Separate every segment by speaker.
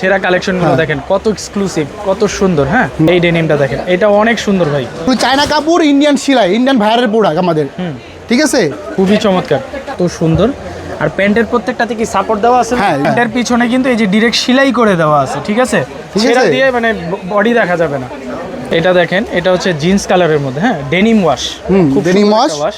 Speaker 1: ছেঁড়া কালেকশনগুলো দেখেন কত এক্সক্লুসিভ কত সুন্দর হ্যাঁ? এই ডেনিমটা দেখেন এটা অনেক সুন্দর ভাই।
Speaker 2: চায়না কাপড় ইন্ডিয়ান সেলাই ইন্ডিয়ান ভাইয়ারের প্রোডাক্ট আমাদের। ঠিক আছে?
Speaker 1: খুবই চমৎকার তো সুন্দর। আর প্যান্টের প্রত্যেকটাতে কি সাপোর্ট দেওয়া আছে?
Speaker 2: হ্যাঁ।
Speaker 1: প্যান্টের পিছনে কিন্তু এই যে ডিরেক্ট সেলাই করে দেওয়া আছে ঠিক আছে? সেটা দিয়ে মানে বডি দেখা যাবে না। এটা দেখেন এটা হচ্ছে জিন্স কালারের মধ্যে হ্যাঁ? ডেনিম ওয়াশ
Speaker 2: হুম, denim wash।
Speaker 1: ওয়াশ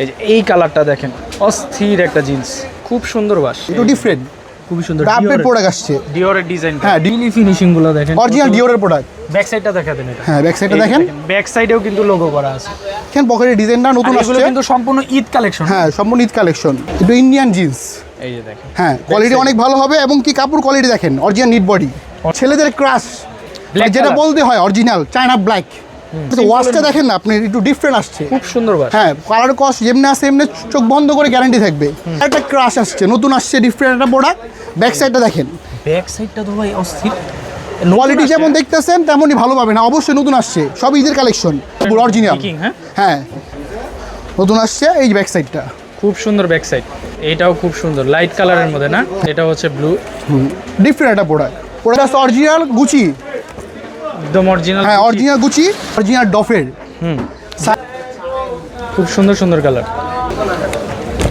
Speaker 1: এই যে এই কালারটা দেখেন অস্থির একটা জিন্স খুব সুন্দর ওয়াশ
Speaker 2: একটু ডিফারেন্ট
Speaker 1: খুবই সুন্দর
Speaker 2: আপডেট প্রোডাক্ট আসছে।
Speaker 1: ডিওরের ডিজাইন
Speaker 2: হ্যাঁ,
Speaker 1: ডিলি ফিনিশিংগুলো দেখেন।
Speaker 2: অরিজিনাল ডিওরের প্রোডাক্ট
Speaker 1: ব্যাক সাইডটা দেখা দেন এটা।
Speaker 2: হ্যাঁ ব্যাক সাইডটা দেখেন।
Speaker 1: ব্যাক সাইডেও কিন্তু লোগো করা আছে।
Speaker 2: দেখেন পকেটের ডিজাইনটা নতুন আসছে?
Speaker 1: কিন্তু সম্পূর্ণ ঈদ কালেকশন
Speaker 2: হ্যাঁ সম্পূর্ণ ঈদ কালেকশন একটু ইন্ডিয়ান জিন্স
Speaker 1: এই যে দেখেন।
Speaker 2: হ্যাঁ কোয়ালিটি অনেক ভালো হবে এবং কি কাপড় কোয়ালিটি দেখেন অরিজিনাল নিট বডি ছেলেদের ক্রাশ যেটা বলতে হয় অরিজিনাল চায়না ব্ল্যাক ওয়াশটা দেখেন না আপনি একটু ডিফারেন্ট আসছে।
Speaker 1: খুব সুন্দর
Speaker 2: হ্যাঁ কালার কস্ট যেমনি আসে এমনি চোখ বন্ধ করে গ্যারান্টি থাকবে। একটা ক্রাশ আসছে নতুন আসছে ডিফারেন্ট একটা প্রোডাক্ট ব্যাক সাইডটা দেখেন।
Speaker 1: ব্যাক সাইডটা তো ভাই অস্থির।
Speaker 2: কোয়ালিটি যেমন দেখতেছেন তেমনই ভালো পাবেন। অবশ্যই নতুন আসছে। সব ঈদের কালেকশন অরিজিনাল
Speaker 1: হ্যাঁ?
Speaker 2: হ্যাঁ। নতুন আসছে এই ব্যাক সাইডটা
Speaker 1: খুব সুন্দর ব্যাক সাইড এটাও খুব সুন্দর। লাইট কালারের মধ্যে না? এটা হচ্ছে ব্লু
Speaker 2: ডিফারেন্ট একটা প্রোডাক্ট প্রোডাক্ট অরিজিনাল গুচি
Speaker 1: একদম অরিজিনাল
Speaker 2: হ্যাঁ অরিজিনাল গুচি অরিজিনাল ডফের
Speaker 1: হুম। খুব সুন্দর সুন্দর কালার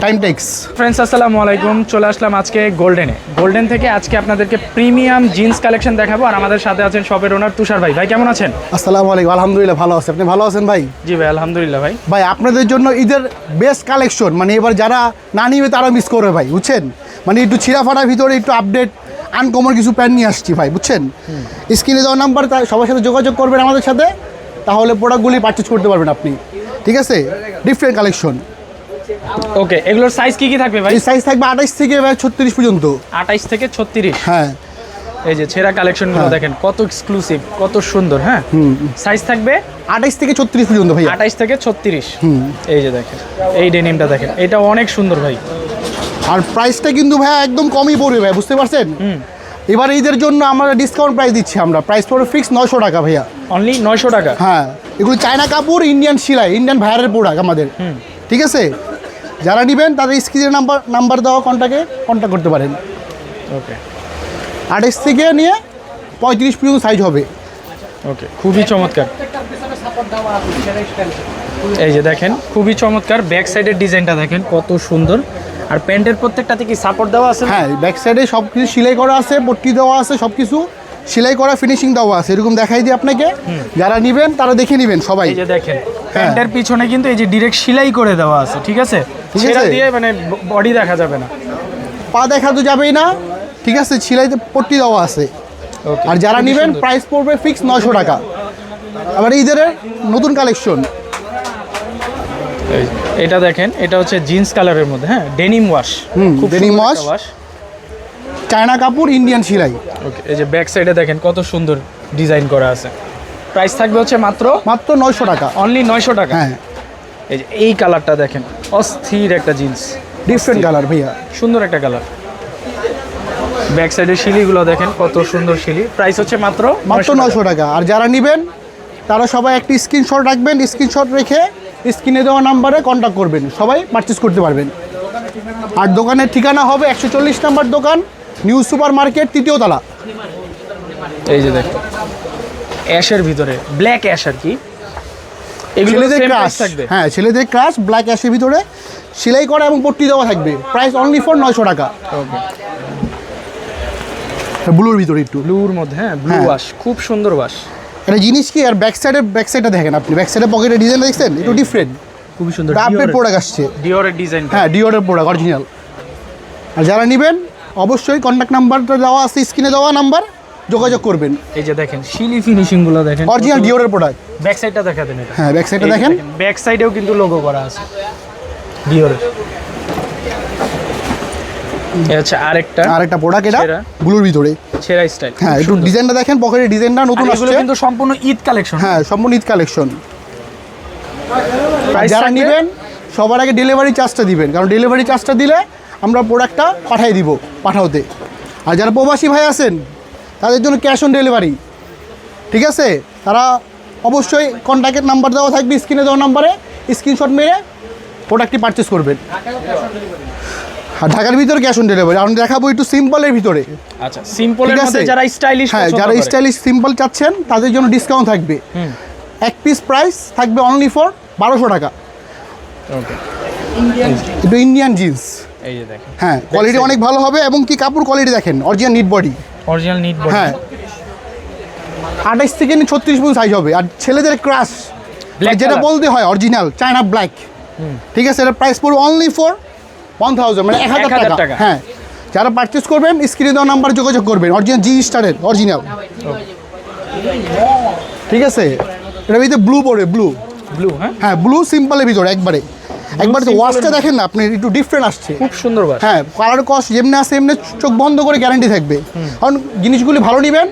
Speaker 2: টাইম টেক্স
Speaker 1: ফ্রেন্ডস আসসালামু আলাইকুম। চলে আসলাম আজকে গোল্ডেনে গোল্ডেন থেকে আজকে আপনাদেরকে প্রিমিয়াম জিন্স কালেকশন দেখাবো। আর আমাদের সাথে আছেন শপের ওনার তুষার ভাই। ভাই কেমন আছেন?
Speaker 2: আসসালামু আলাইকুম। আলহামদুলিল্লাহ ভালো আছে। আপনি ভালো আছেন ভাই?
Speaker 1: জি ভাই আলহামদুলিল্লাহ ভাই।
Speaker 2: ভাই আপনাদের জন্য ঈদের বেস্ট কালেকশন মানে এবার যারা না নিবে তারা মিস করবে ভাই বুঝছেন? মানে একটু ছিঁড়াফাড়ার ভিতরে একটু আপডেট আনকমন কিছু প্যান্ট নিয়ে আসছি ভাই বুঝছেন? স্ক্রিনে দেওয়া নাম্বার তাই সবার সাথে যোগাযোগ করবেন আমাদের সাথে তাহলে প্রোডাক্টগুলি পারচেজ করতে পারবেন আপনি। ঠিক আছে? ডিফারেন্ট কালেকশন
Speaker 1: ওকে এগুলোর সাইজ কি কি থাকবে ভাই?
Speaker 2: সাইজ থাকবে আঠাইশ থেকে ভাই ছত্রিশ পর্যন্ত।
Speaker 1: আঠাইশ থেকে ছত্রিশ?
Speaker 2: হ্যাঁ।
Speaker 1: এই যে ছেঁড়া কালেকশনগুলো দেখেন কত এক্সক্লুসিভ কত সুন্দর হ্যাঁ? সাইজ থাকবে?
Speaker 2: আঠাইশ থেকে ছত্রিশ পর্যন্ত ভাই
Speaker 1: আঠাইশ থেকে ছত্রিশ। এই যে দেখেন এই ডেনিমটা দেখেন এটা অনেক সুন্দর ভাই।
Speaker 2: আর প্রাইসটা কিন্তু ভাই একদম কমই পড়বে ভাই বুঝতে পারছেন? এবার ঈদের জন্য আমরা ডিসকাউন্ট প্রাইস দিচ্ছি আমরা। প্রাইস পড়বে ফিক্স নয়শো টাকা ভাইয়া।
Speaker 1: অনলি নয়শো টাকা?
Speaker 2: হ্যাঁ এগুলো চায়না কাপড় ইন্ডিয়ান সেলাই ইন্ডিয়ান ভাইয়ারের প্রোডাক্ট আমাদের। ঠিক আছে? যারা নেবেন তাদের স্ক্রিনের নাম্বার নাম্বার দেওয়া কন্ট্যাক্টে কন্ট্যাক্ট করতে পারেন।
Speaker 1: ওকে
Speaker 2: আঠাইশ থেকে নিয়ে পঁয়ত্রিশ পর্যন্ত সাইজ হবে।
Speaker 1: ওকে খুবই চমৎকার। এই যে দেখেন খুবই চমৎকার। ব্যাক সাইডের ডিজাইনটা দেখেন কত সুন্দর। আর প্যান্টের প্রত্যেকটাতে কি সাপোর্ট দেওয়া আছে?
Speaker 2: হ্যাঁ ব্যাক সাইডে সব কিছু সেলাই করা আছে পট্টি দেওয়া আছে সব কিছু সেলাই করা ফিনিশিং দেওয়া আছে। এরকম দেখাই দিই আপনাকে। যারা নেবেন তারা দেখে নেবেন সবাই।
Speaker 1: এই যে দেখেন প্যান্টের পিছনে কিন্তু এই যে ডিরেক্ট সেলাই করে দেওয়া আছে ঠিক আছে? সেটা দিয়ে মানে বডি দেখা যাবে না।
Speaker 2: পা দেখা তো যাবেই না। ঠিক আছে সেলাইতে পট্টি দেওয়া আছে। আর যারা নেবেন প্রাইস পড়বে ফিক্স নয়শো টাকা। আবার ঈদের নতুন কালেকশন
Speaker 1: এটা দেখেন এটা হচ্ছে জিন্স কালারের মধ্যে হ্যাঁ ডেনিম ওয়াশ
Speaker 2: হুম, ডেনিম।
Speaker 1: ওয়াশ
Speaker 2: চায়না কাপড় ইন্ডিয়ান সেলাই।
Speaker 1: ওকে এই যে ব্যাক সাইডে দেখেন কত সুন্দর ডিজাইন করা আছে। প্রাইস থাকবে হচ্ছে মাত্র?
Speaker 2: মাত্র নয়শো টাকা।
Speaker 1: অনলি নয়শো টাকা?
Speaker 2: হ্যাঁ।
Speaker 1: এই যে এই কালারটা দেখেন অস্থির একটা জিন্স।
Speaker 2: ডিফারেন্ট কালার ভাইয়া।
Speaker 1: সুন্দর একটা কালার ব্যাক সাইডের শিলিগুলো দেখেন কত সুন্দর শিলি প্রাইস হচ্ছে মাত্র
Speaker 2: মাত্র
Speaker 1: 900 টাকা।
Speaker 2: নয়শো টাকা। আর যারা নেবেন তারা সবাই একটি স্ক্রিনশট রাখবেন। স্ক্রিনশট রেখে স্ক্রিনে দেওয়া নাম্বারে কন্ট্যাক্ট করবেন। সবাই পারচেস করতে পারবেন। আর দোকানের ঠিকানা হবে একশো চল্লিশ নাম্বার দোকান নিউ সুপার মার্কেট তৃতীয় তলা।
Speaker 1: এই যে দেখো অ্যাশের ভিতরে ব্ল্যাক অ্যাশ আর কি।
Speaker 2: ছেলেদের ক্রাশ
Speaker 1: থাকবে।
Speaker 2: হ্যাঁ ছেলেদের ক্রাশ ব্ল্যাক অ্যাশের ভিতরে। সেলাই করা এবং পট্টি দেওয়া থাকবে। প্রাইস অনলি ফর নয়শো টাকা।
Speaker 1: ওকে
Speaker 2: ব্লুর ভিতরে একটু।
Speaker 1: ব্লুর মধ্যে হ্যাঁ ব্লু
Speaker 2: হ্যাঁ।
Speaker 1: ওয়াশ খুব সুন্দর ওয়াশ
Speaker 2: একটা জিনিস কি আর ব্যাক সাইডের ব্যাক সাইডটা দেখেন আপনি। ব্যাক সাইডের পকেটের ডিজাইন দেখছেন? একটু ডিফারেন্ট
Speaker 1: খুবই সুন্দর।
Speaker 2: আপডেট প্রোডাক্ট আসছে।
Speaker 1: ডিওরের ডিজাইন
Speaker 2: হ্যাঁ ডিওরের প্রোডাক্ট অরিজিনাল আর যারা নেবেন অবশ্যই কন্ট্যাক্ট নাম্বারটা দেওয়া আছে স্ক্রিনে দেওয়া নাম্বার যোগাযোগ করবেন।
Speaker 1: এই যে দেখেন শিলি ফিনিশিংগুলো দেখেন
Speaker 2: অরিজিনাল ডিওরের প্রোডাক্ট
Speaker 1: ব্যাক সাইডটা দেখা দেন এটা।
Speaker 2: হ্যাঁ ব্যাক সাইডটা দেখেন।
Speaker 1: ব্যাক সাইডেও কিন্তু লোগো করা আছে ডিওরের হচ্ছে আরেকটা
Speaker 2: আর প্রোডাক্ট এটা
Speaker 1: সেরা।
Speaker 2: ব্লুর ভিতরে।
Speaker 1: ছেঁড়া স্টাইল
Speaker 2: হ্যাঁ একটু ডিজাইনটা দেখেন পকেটের ডিজাইনটা নতুন আসছে।
Speaker 1: কিন্তু সম্পূর্ণ ঈদ কালেকশন
Speaker 2: হ্যাঁ সম্পূর্ণ ঈদ কালেকশন যারা নেবেন সবার আগে ডেলিভারি চার্জটা দিবেন। কারণ ডেলিভারি চার্জটা দিলে আমরা প্রোডাক্টটা পাঠিয়ে দিব পাঠাওতে। আর যারা প্রবাসী ভাই আছেন তাদের জন্য ক্যাশ অন ডেলিভারি ঠিক আছে? তারা অবশ্যই কন্ট্যাক্টের নাম্বার দেওয়া থাকবে স্ক্রিনে দেওয়া নাম্বারে স্ক্রিনশট মেরে প্রোডাক্টটি পারচেস করবেন। আর ঢাকার ভিতরে ক্যাশ অন ডেলিভারি আমি দেখাবো একটু সিম্পলের ভিতরে।
Speaker 1: আচ্ছা সিম্পলের মধ্যে যারা স্টাইলিশ
Speaker 2: হ্যাঁ যারা স্টাইলিশ সিম্পল চাচ্ছেন তাদের জন্য ডিসকাউন্ট থাকবে। এক পিস প্রাইস থাকবে অনলি ফর বারোশো টাকা।
Speaker 1: ওকে
Speaker 2: একটু ইন্ডিয়ান জিন্স
Speaker 1: এই যে দেখেন।
Speaker 2: হ্যাঁ কোয়ালিটি অনেক ভালো হবে এবং কি কাপড় কোয়ালিটি দেখেন original knit body
Speaker 1: original knit body
Speaker 2: হ্যাঁ। আঠাইশ থেকে নিয়ে ছত্রিশ পর্যন্ত সাইজ হবে। আর ছেলেদের ক্রাশ যেটা বলতে হয় অরিজিনাল চায়না ব্ল্যাক ঠিক আছে? এটা প্রাইস পড়বে অনলি ফর ওয়ান থাউজেন্ড মানে এক হাজার টাকা। হ্যাঁ। যারা পারচেস করবেন স্ক্রিনে দেওয়া নাম্বার যোগাযোগ করবেন। অরিজিনাল জি স্টারের অরিজিনাল ঠিক আছে? এটা ভিতরে ব্লু পড়বে ব্লু
Speaker 1: ব্লু হ্যাঁ?
Speaker 2: হ্যাঁ ব্লু সিম্পলের ভিতরে একবারে। একবারে ওয়াশটা দেখেন না আপনি একটু ডিফারেন্ট আসছে।
Speaker 1: খুব সুন্দর
Speaker 2: হ্যাঁ কালার কস্ট যেমনি আছে এমনি চোখ বন্ধ করে গ্যারান্টি থাকবে। কারণ জিনিসগুলি ভালো নেবেন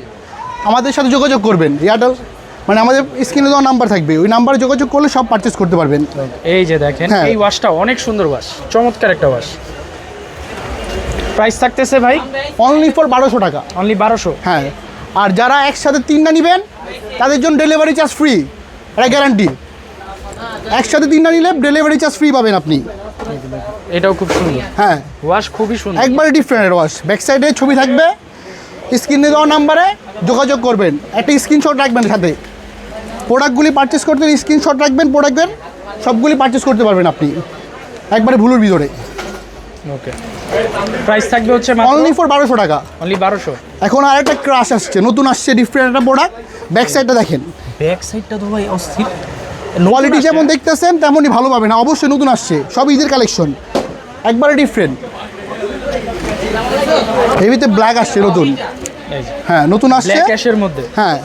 Speaker 2: আমাদের সাথে যোগাযোগ করবেন। এয়ারটেল মানে আমাদের স্ক্রিনে দেওয়া নাম্বার থাকবে। ওই নাম্বারে যোগাযোগ করলে সব পারচেস করতে পারবেন।
Speaker 1: এই যে দেখেন
Speaker 2: হ্যাঁ।
Speaker 1: এই ওয়াশটা অনেক সুন্দর ওয়াশ চমৎকার একটা ওয়াশ প্রাইস থাকতেছে ভাই?
Speaker 2: অনলি ফর বারোশো টাকা।
Speaker 1: অনলি বারোশো?
Speaker 2: হ্যাঁ। আর যারা একসাথে তিনটা নেবেন তাদের জন্য ডেলিভারি চার্জ ফ্রি এটা গ্যারান্টি একসাথে তিনটা নিলে ডেলিভারি চার্জ ফ্রি পাবেন আপনি।
Speaker 1: এটাও খুব সুন্দর।
Speaker 2: হ্যাঁ।
Speaker 1: ওয়াশ খুবই সুন্দর।
Speaker 2: একবারে ডিফারেন্ট ওয়াশ ব্যাক সাইডে ছবি থাকবে। স্ক্রিনে দেওয়া নাম্বারে যোগাযোগ করবেন। একটা স্ক্রিনশট রাখবেন সাথে। প্রোডাক্টগুলি পারচেস করতে স্ক্রিনশট রাখবেন প্রোডাক্টের সবগুলি পারচেস করতে পারবেন আপনি। একবারে ভুলুর ভিতরে।
Speaker 1: ওকে প্রাইস থাকবে হচ্ছে
Speaker 2: অনলি ফর বারোশো টাকা।
Speaker 1: অনলি বারোশো?
Speaker 2: এখন আর একটা ক্রাশ আসছে নতুন আসছে ডিফারেন্ট একটা প্রোডাক্ট ব্যাক সাইডটা দেখেন।
Speaker 1: ব্যাক সাইডটা তো ভাই অস্থির।
Speaker 2: কোয়ালিটি যেমন দেখতেছেন তেমনই ভালো পাবেন। অবশ্যই নতুন আসছে। সব ঈদের কালেকশন একবারে ডিফারেন্ট হেভিতে ব্ল্যাক আসছে নতুন। হ্যাঁ নতুন আসছে।
Speaker 1: ব্ল্যাক অ্যাশের মধ্যে।
Speaker 2: হ্যাঁ।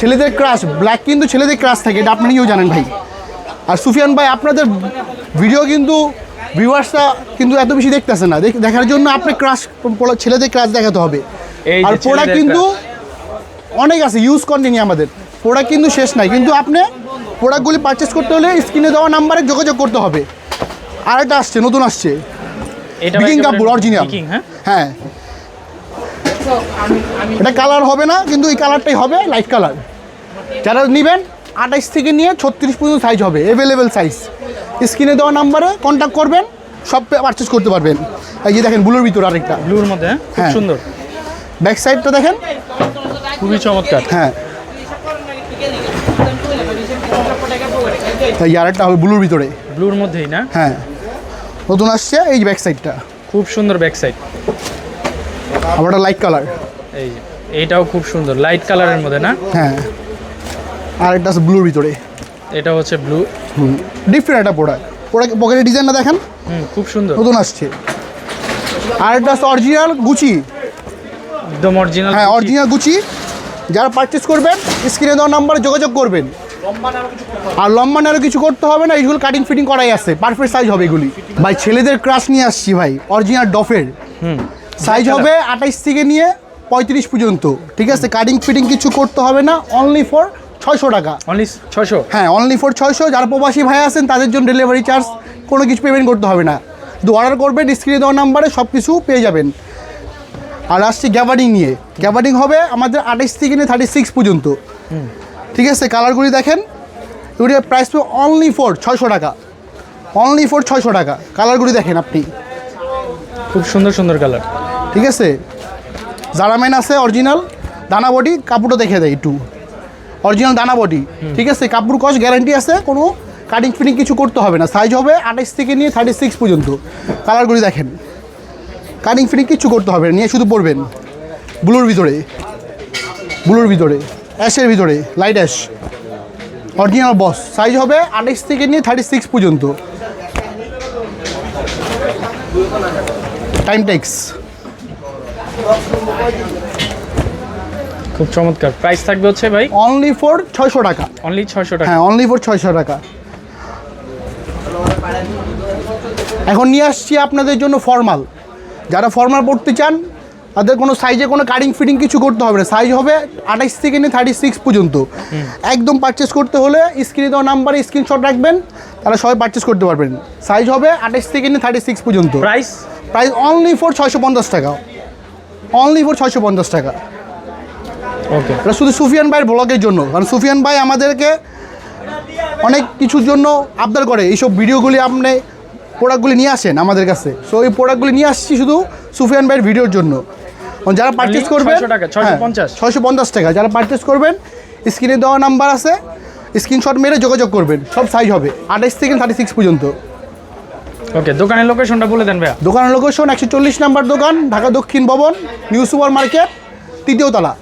Speaker 2: ছেলেদের ক্রাশ ব্ল্যাক কিন্তু ছেলেদের ক্রাশ থাকে এটা আপনারাও জানেন ভাই। আর সুফিয়ান ভাই আপনাদের ভিডিও কিন্তু ভিউয়ার্সরা কিন্তু এত বেশি দেখতেছে না। দেখ- দেখার জন্য আপনি ক্রাশ ছেলেদের ক্রাশ দেখাতে হবে। আর প্রোডাক্ট কিন্তু অনেক আছে ইউজ কন্টিনি আমাদের। প্রোডাক্ট কিন্তু শেষ নাই। কিন্তু আপনি প্রোডাক্টগুলি পারচেস করতে হলে স্ক্রিনে দেওয়া নাম্বারে যোগাযোগ করতে হবে। আর আরেকটা আসছে নতুন আসছে। বিকিং কাপড় অরিজিনাল
Speaker 1: হ্যাঁ?
Speaker 2: হ্যাঁ। এটা কালার হবে না কিন্তু এই কালারটাই হবে লাইট কালার যারা নেবেন আঠাইশ থেকে নিয়ে ছত্রিশ পর্যন্ত সাইজ হবে অ্যাভেলেবেল সাইজ স্ক্রিনে দেওয়া নাম্বারে কন্ট্যাক্ট করবেন সব পারচেস করতে পারবেন। এই যে দেখেন ব্লুর ভিতর আরেকটা।
Speaker 1: ব্লুর মধ্যে হ্যাঁ?
Speaker 2: হ্যাঁ।
Speaker 1: সুন্দর।
Speaker 2: ব্যাক সাইডটা দেখেন।
Speaker 1: খুবই চমৎকার।
Speaker 2: হ্যাঁ। এই আরেকটা হবে ব্লুর ভিতরে।
Speaker 1: ব্লুর মধ্যেই না?
Speaker 2: হ্যাঁ। নতুন আসছে এই ব্যাক সাইডটা
Speaker 1: খুব সুন্দর ব্যাক সাইড
Speaker 2: আবার লাইট কালার
Speaker 1: এই যে এইটাও খুব সুন্দর। লাইট কালারের মধ্যে না?
Speaker 2: হ্যাঁ। আর একটা আছে ব্লুর ভিতরে।
Speaker 1: এটা হচ্ছে ব্লু।
Speaker 2: ডিফারেন্ট একটা প্রোডাক্ট প্রোডাক্ট পকেটের ডিজাইনটা দেখেন।
Speaker 1: হুম খুব সুন্দর।
Speaker 2: নতুন আসছে। আর একটা আছে অরিজিনাল গুচি
Speaker 1: একদম অরিজিনাল
Speaker 2: হ্যাঁ অরিজিনাল গুচি যারা পারচেস করবেন স্ক্রিনে দেওয়া নাম্বারে যোগাযোগ করবেন। আর লম্বা আরও কিছু করতে হবে না এইগুলো কাটিং ফিটিং করাই আছে। পারফেক্ট সাইজ হবে এগুলি। ভাই ছেলেদের ক্রাশ নিয়ে আসছি ভাই অরিজিনাল ডফের সাইজ হবে আঠাইশ থেকে নিয়ে পঁয়ত্রিশ পর্যন্ত। ঠিক আছে কাটিং ফিটিং কিছু করতে হবে না অনলি ফর ছয়শো টাকা।
Speaker 1: অনলি ছশো
Speaker 2: হ্যাঁ অনলি ফর ছয়শো। যারা প্রবাসী ভাই আছেন তাদের জন্য ডেলিভারি চার্জ কোনো কিছু পেমেন্ট করতে হবে না। দু অর্ডার করবেন স্ক্রিনে দেওয়া নাম্বারে সব কিছু পেয়ে যাবেন। আর আসছি গ্যাবার্ডিং নিয়ে। গ্যাবার্ডিং হবে আমাদের আঠাইশ থেকে নিয়ে থার্টি সিক্স পর্যন্ত ঠিক আছে? কালারগুলি দেখেন। এগুলির প্রাইস তো অনলি ফর ছয়শো টাকা। অনলি ফর ছয়শো টাকা। কালারগুলি দেখেন আপনি।
Speaker 1: খুব সুন্দর সুন্দর কালার
Speaker 2: ঠিক আছে? জারামেন আছে অরিজিনাল দানা বডি কাপড়টা দেখে দেয় একটু। অরিজিনাল দানা বডি ঠিক আছে? কাপড় কস গ্যারান্টি আছে কোনো কাটিং ফিটিং কিছু করতে হবে না। সাইজ হবে আঠাইশ থেকে নিয়ে থার্টি সিক্স পর্যন্ত কালারগুলি দেখেন। কাটিং ফিটিং কিছু করতে হবে না, নিয়ে শুধু পরবেন। ব্লুর ভিতরে। ব্লুর ভিতরে। অ্যাশের ভিতরে light ash original boss size হবে আঠাইশ থেকে নিয়ে থার্টি সিক্স পর্যন্ত। টাইম টেক্স
Speaker 1: খুব চমৎকার। প্রাইস থাকবে হচ্ছে ভাই?
Speaker 2: অনলি ফর ছয়শো টাকা।
Speaker 1: অনলি ছয়শো টাকা।
Speaker 2: হ্যাঁ অনলি ফর ছয়শো টাকা। এখন নিয়ে আসছি আপনাদের জন্য ফর্মাল যারা ফর্মাল পড়তে চান তাদের কোনো সাইজে কোনো কাটিং ফিটিং কিছু করতে হবে না। সাইজ হবে আঠাইশ থেকে নিয়ে থার্টি সিক্স পর্যন্ত একদম পারচেস করতে হলে স্ক্রিনে দেওয়া নাম্বারে স্ক্রিনশট রাখবেন তারা সবাই পারচেস করতে পারবেন। সাইজ হবে আঠাইশ থেকে নিয়ে থার্টি সিক্স পর্যন্ত।
Speaker 1: প্রাইস
Speaker 2: প্রাইস অনলি ফর ছয়শো পঞ্চাশ টাকা। অনলি ফর ছয়শো পঞ্চাশ টাকা। এটা শুধু সুফিয়ান ভাইয়ের ব্লগের জন্য। কারণ সুফিয়ান ভাই আমাদেরকে অনেক কিছুর জন্য আবদার করে। এইসব ভিডিওগুলি আপনি প্রোডাক্টগুলি নিয়ে আসেন আমাদের কাছে। সো এই প্রোডাক্টগুলি নিয়ে আসছি শুধু সুফিয়ান ভাইয়ের ভিডিওর জন্য। যারা পারচেস করবেন
Speaker 1: 600 টাকা, 650
Speaker 2: ছয়শো পঞ্চাশ টাকা। যারা পারচেস করবেন স্ক্রিনে দেওয়া নাম্বার আছে। স্ক্রিনশট মেরে যোগাযোগ করবেন। সব সাইজ হবে। আঠাইশ থেকে থার্টি সিক্স পর্যন্ত।
Speaker 1: ওকে দোকানের লোকেশনটা বলে দেন ভাইয়া।
Speaker 2: দোকানের লোকেশন একশো চল্লিশ নাম্বার দোকান ঢাকা দক্ষিণ ভবন নিউ সুপার মার্কেট তৃতীয় তলা।